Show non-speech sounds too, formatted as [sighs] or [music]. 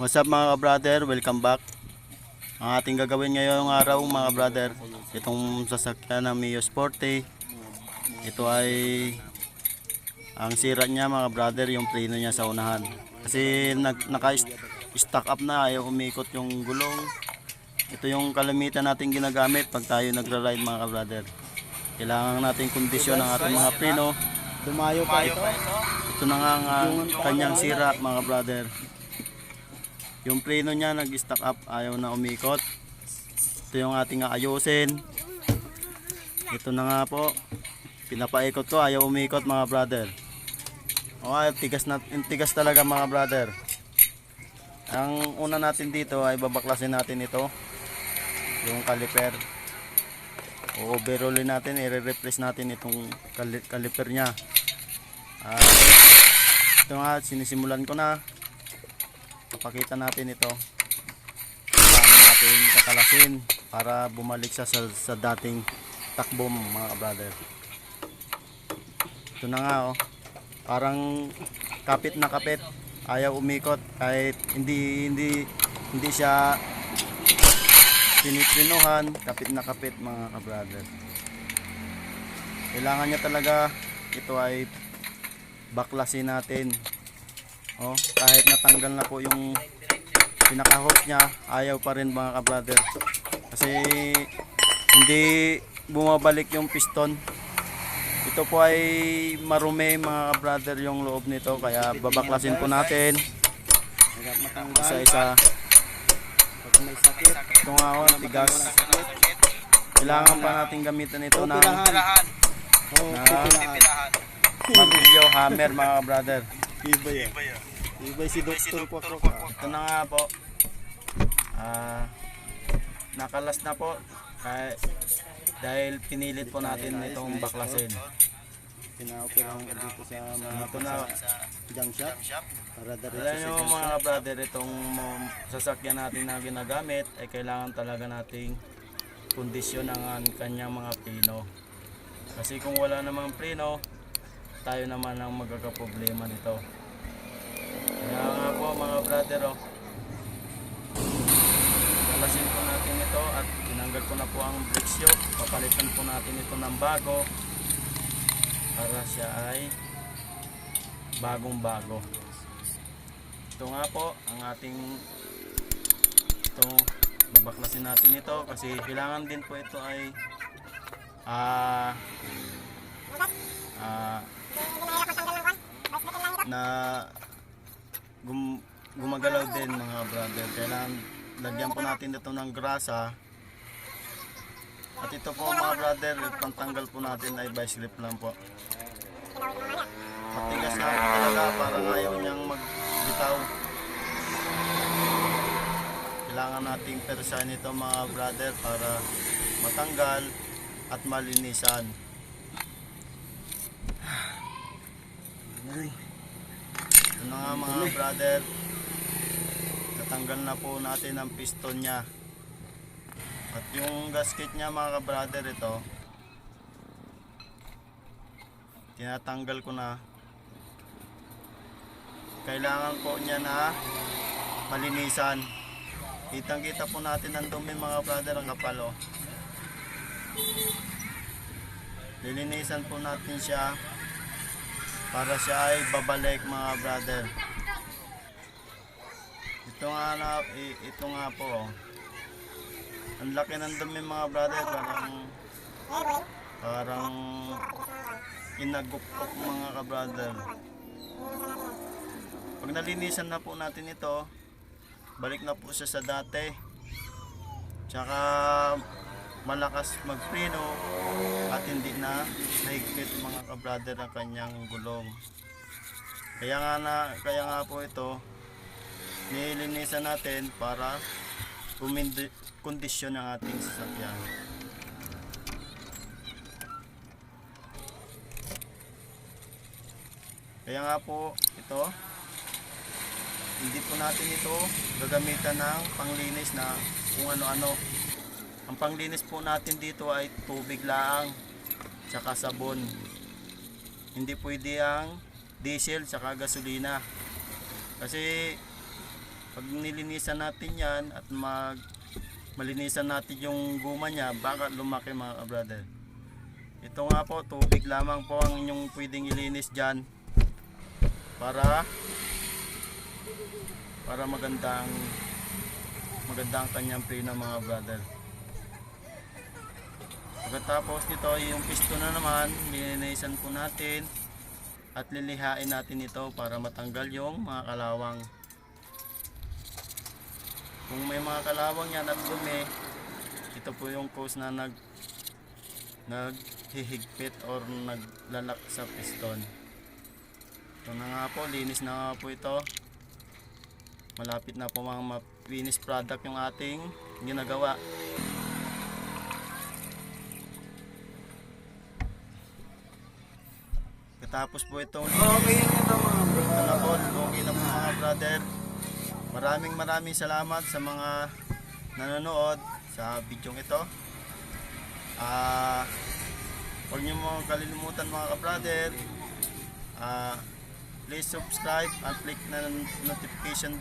What's up mga brother? Welcome back. Ang ating gagawin ngayong araw mga brother, itong sasakyan ng Mio Sporty. Ito ay ang sira niya mga brother, yung preno niya sa unahan. Kasi nag, naka-stack up na, ayaw umikot yung gulong. Ito yung kalamitan natin ginagamit pag tayo nagra-ride mga brother. Kailangan natin kondisyon ng ating mga preno. Dumayo pa ito. Ito na nga ang ah, kanyang sira mga brother. Yung preno niya nag-stack up, ayaw na umikot. Ito yung ating ayusin. Ito na nga po. Pinapaikot ko, ayaw umikot mga brother. O ay, tigas, na, tigas talaga mga brother. Ang una natin dito ay babaklasin natin ito. Yung caliper. O overhaulin natin, i-replace natin itong caliper niya. Ah, ito nga, sinisimulan ko na. Papakita natin ito. Paano natin kakalasin para bumalik siya sa, sa dating takbo mga brother. Ito na nga oh. Parang kapit na kapit. Ayaw umikot kahit hindi hindi hindi siya pinitrinuhan, kapit na kapit mga brother. Kailangan niya talaga ito ay baklasin natin. Oh, kahit natanggal na po yung pinaka-hook niya, ayaw pa rin mga ka-brother. Kasi hindi bumabalik yung piston. Ito po ay marumi mga ka-brother yung loob nito kaya babaklasin po natin isa-isa. Pag may sakit. Ito nga oh, tigas. Kailangan pa natin gamitan ito ng. Oh, Na- pipilahan. martilyo, hammer mga ka-brother. Iba yan. Iba si Dr. Quackrock. Ito na nga po. Ah, nakalas na po. Kaya, dahil pinilit po natin itong baklasin. Pinaoperahan ko dito sa mga Ito na. junk shop. Para Alam nyo sa mga brother, itong um, sasakyan natin na ginagamit ay kailangan talaga nating kondisyon ng kanyang mga preno. Kasi kung wala namang preno, tayo naman ang magkakaproblema nito. Kaya nga po mga brother, oh, kalasin po natin ito at tinanggal ko na po ang brake shock. Papalitan po natin ito ng bago para siya ay bagong bago. Ito nga po ang ating ito babaklasin natin ito kasi kailangan din po ito ay ah ah na gum, gumagalaw din mga brother. Kailangan lagyan po natin ito ng grasa. At ito po mga brother pantanggal po natin ay vice grip lang po. Matigas na talaga parang ayaw niyang magbitaw. Kailangan nating persahan ito mga brother para matanggal at malinisan. [sighs] Ito na nga mga brother. Natanggal na po natin ang piston niya. At yung gasket niya mga brother ito. Tinatanggal ko na. Kailangan po niya na malinisan. Kitang kita po natin ang dumi mga brother ang kapalo lilinisan po natin siya para siya ay babalik mga brother. Ito nga na ito nga po. Ang laki ng dumi mga brother. Parang parang inagupok mga ka-brother. Pag nalinisan na po natin ito, balik na po siya sa dati. Tsaka malakas magpreno at hindi na nahigpit mga ka-brother ang kanyang gulong. Kaya nga na, kaya nga po ito, nilinisan natin para kondisyon ang ating sasakyan. Kaya nga po ito, hindi po natin ito gagamitan ng panglinis na kung ano-ano. Ang panglinis po natin dito ay tubig lang, tsaka sabon. Hindi pwede ang diesel tsaka gasolina. Kasi pag nilinisan natin yan at mag malinisan natin yung guma niya, baka lumaki mga brother. Ito nga po, tubig lamang po ang inyong pwedeng ilinis dyan para para magandang magandang kanyang preno mga brother. Pagkatapos nito, yung piston na naman, nilinisan po natin at lilihain natin ito para matanggal yung mga kalawang. Kung may mga kalawang yan at dumi, ito po yung cause na nag naghihigpit or naglalak sa piston. Ito na nga po, linis na nga po ito. Malapit na po mga ma-finish product yung ating ginagawa. Katapos po itong Okay na ito mga bro. ito na po, okay na po mga brother. Maraming maraming salamat sa mga nanonood sa video ito. Ah, huwag niyo mo kalilimutan mga ka-brother. Ah, please subscribe and click na notification bell